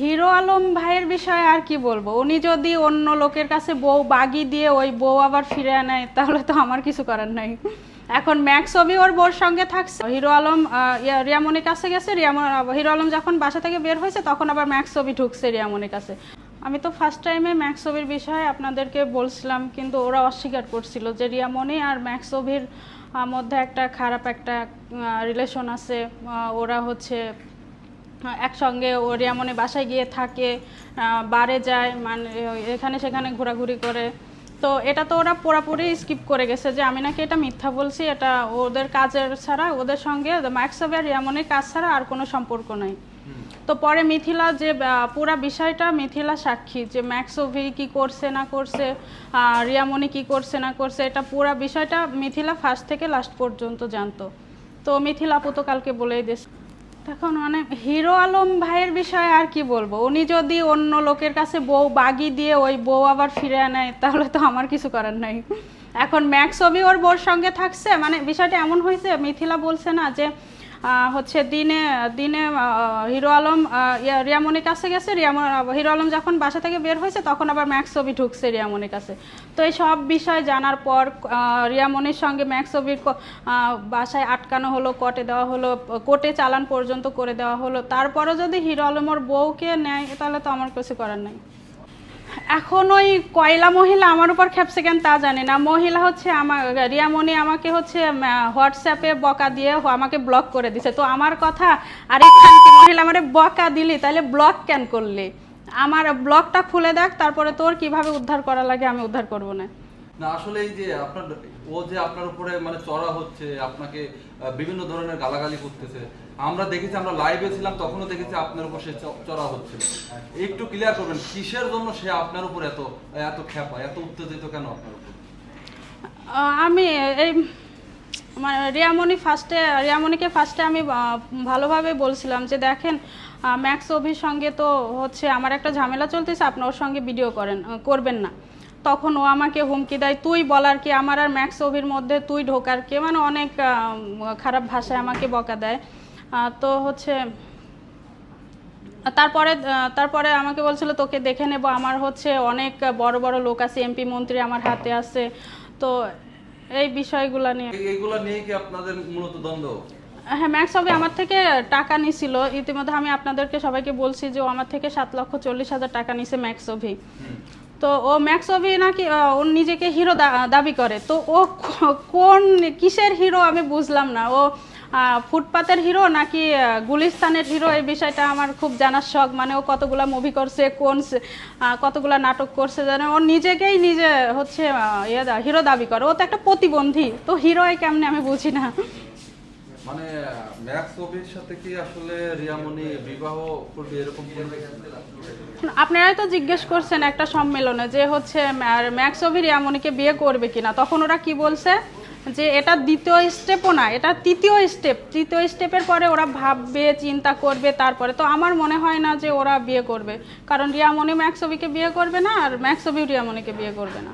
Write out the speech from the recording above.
Hero Alam ভাইয়ের বিষয়ে আর কি বলব? উনি যদি অন্য লোকের কাছে বউ বাগি দিয়ে ওই বউ আবার ফিরে আনায় তাহলে তো আমার কিছু করার নাই। এখন ম্যাক্স ছবি ওর বোর সঙ্গে থাকছে। হিরো আলম রিয়ামনির কাছে গেছে। রিয়ামন হিরো আলম যখন বাসা থেকে বের হয়েছে, তখন আবার ম্যাক্স ছবি ঢুকছে রিয়ামনির কাছে। আমি তো ফার্স্ট টাইমে ম্যাক্স ছবির বিষয়ে আপনাদেরকে বলছিলাম, কিন্তু ওরা অস্বীকার করছিল যে রিয়ামনি আর ম্যাক্স ছবির মধ্যে একটা খারাপ একটা রিলেশন আছে। ওরা হচ্ছে একসঙ্গে ও রিয়ামনি বাসায় গিয়ে থাকে বারে যায় মানে এখানে সেখানে ঘোরাঘুরি করে। তো এটা তো ওরা পুরাপুরি স্কিপ করে গেছে যে আমি নাকি এটা মিথ্যা বলছি এটা ওদের কাজের ছাড়া ওদের সঙ্গে ম্যাক্সবে আর রিয়ামনির কাজ ছাড়া আর কোনো সম্পর্ক নাই। তো পরে মিথিলা যে পুরা বিষয়টা মিথিলা সাক্ষী যে ম্যাক্সোভি কি করছে না করছে আহ, রিয়ামণি কি করছে না করছে এটা পুরা বিষয়টা মিথিলা ফার্স্ট থেকে লাস্ট পর্যন্ত জানতো। তো মিথিলা আপু তো কালকে বলেই দিস এখন মানে হিরো আলম ভাইয়ের বিষয়ে আর কি বলব? উনি যদি অন্য লোকের কাছে বউ বাগি দিয়ে ওই বউ আবার ফিরে নেয় তাহলে তো আমার কিছু করার নাই। এখন ম্যাক্স ওর বোর সঙ্গে থাকছে মানে বিষয়টা এমন হয়েছে, মিথিলা বলছে না যে হচ্ছে দিনে দিনে হিরো আলম রিয়ামনির কাছে গেছে, রিয়ামন হিরো আলম যখন বাসা থেকে বের হয়েছে, তখন আবার ম্যাক্স ছবি ঢুকছে রিয়ামনির কাছে। তো এই সব বিষয় জানার পর রিয়ামনির সঙ্গে ম্যাক্স ছবির বাসায় আটকানো হলো কোর্টে দেওয়া হলো কোর্টে চালান পর্যন্ত করে দেওয়া হলো। তারপরে যদি হিরো আলমর বউকে নেয়, তাহলে তো আমার কিছু করার নেই। এখন ওই কয়লা মহিলা আমার উপর খেপসে কেন তা জানি না। মহিলা হচ্ছে আমার রিয়ামণি আমাকে হচ্ছে হোয়াটসঅ্যাপে বকা দিয়ে আমাকে ব্লক করে দিছে। তো আমার কথা, আরে মহিলা আমারে বকা দিলি? তাহলে ব্লক কেন করলি? আমার ব্লকটা খুলে দেখ, তারপরে তোর কীভাবে উদ্ধার করা লাগে আমি উদ্ধার করব না। না, আসলে এই যে আপনার, ও যে আপনার উপরে মানে চড়া হচ্ছে, আপনাকে বিভিন্ন ধরনের গালাগালি করতেছে, আমরা দেখেছি, আমরা লাইভে ছিলাম, তখনও দেখেছি আপনার উপর সে চড়া হচ্ছিল একটু ক্লিয়ার করবেন, কিসের জন্য সে আপনার উপর এত এত খ্যাপা, এত উত্তেজিত কেন আপনার উপর? আমি, এই মানে রিয়ামণি ফার্স্টে রিয়ামণিকে ফার্স্টে আমি ভালোভাবে বলছিলাম যে দেখেন ম্যাক্স অভির সঙ্গে তো হচ্ছে আমার একটা ঝামেলা চলতেছে, আপনি ওর সঙ্গে ভিডিও করেন করবেন না। তখন ও আমাকে হুমকি দেয় তুই বলার কি? আমার আর ম্যাক্স অভির মধ্যে তুই ঢোকার কে? মানে অনেক খারাপ ভাষায় আমাকে বকা দেয়। তো হচ্ছে তারপরে তারপরে আমাকে বলছিল তোকে দেখে নেব। আমার হচ্ছে অনেক বড় বড় লোক আছে এমপি মন্ত্রী আমার হাতে আছে। তো এই বিষয়গুলো নিয়ে এই- এইগুলা নিয়ে কি আপনাদের মূলত দ্বন্দ্ব? হ্যাঁ ম্যাক্স হবে আমার থেকে টাকা নিছিল। ইতিমধ্যে আমি আপনাদেরকে সবাইকে বলছি যে ও আমার থেকে সাত লক্ষ চল্লিশ হাজার টাকা নিছে ম্যাক্স অভি তো ও ম্যাক্স অভি নাকি ও নিজেকে হিরো দাবি করে। তো ও কোন, কিসের হিরো আমি বুঝলাম না। ও ফুটপাতের হিরো নাকি গুলিস্তানের হিরো এই বিষয়টা আমার খুব জানার শখ। মানে ও কতগুলো মুভি করছে, কোন কতগুলো নাটক করছে জানে। ও নিজেকেই নিজে হচ্ছে ইয়ে হিরো দাবি করে। ও তো একটা প্রতিবন্ধী। তো হিরো কেমনে আমি বুঝি না। মানে ম্যাক্স সাথে কি আসলে রিয়ামণি বিবাহ করবে এরকম আপনারাই তো জিজ্ঞেস করছেন একটা সম্মেলনে যে হচ্ছে ম্যাক্স অভি রিয়ামণিকে বিয়ে করবে কিনা। তখন ওরা কি বলছে? যে এটা দ্বিতীয় স্টেপও না, এটা তৃতীয় স্টেপ। তৃতীয় স্টেপের পরে ওরা ভাববে, চিন্তা করবে, তারপরে তো আমার মনে হয় না যে ওরা বিয়ে করবে। কারণ রিয়ামণি ম্যাক্স অভিকে বিয়ে করবে না, আর ম্যাক্স অভি রিয়ামণিকে বিয়ে করবে না।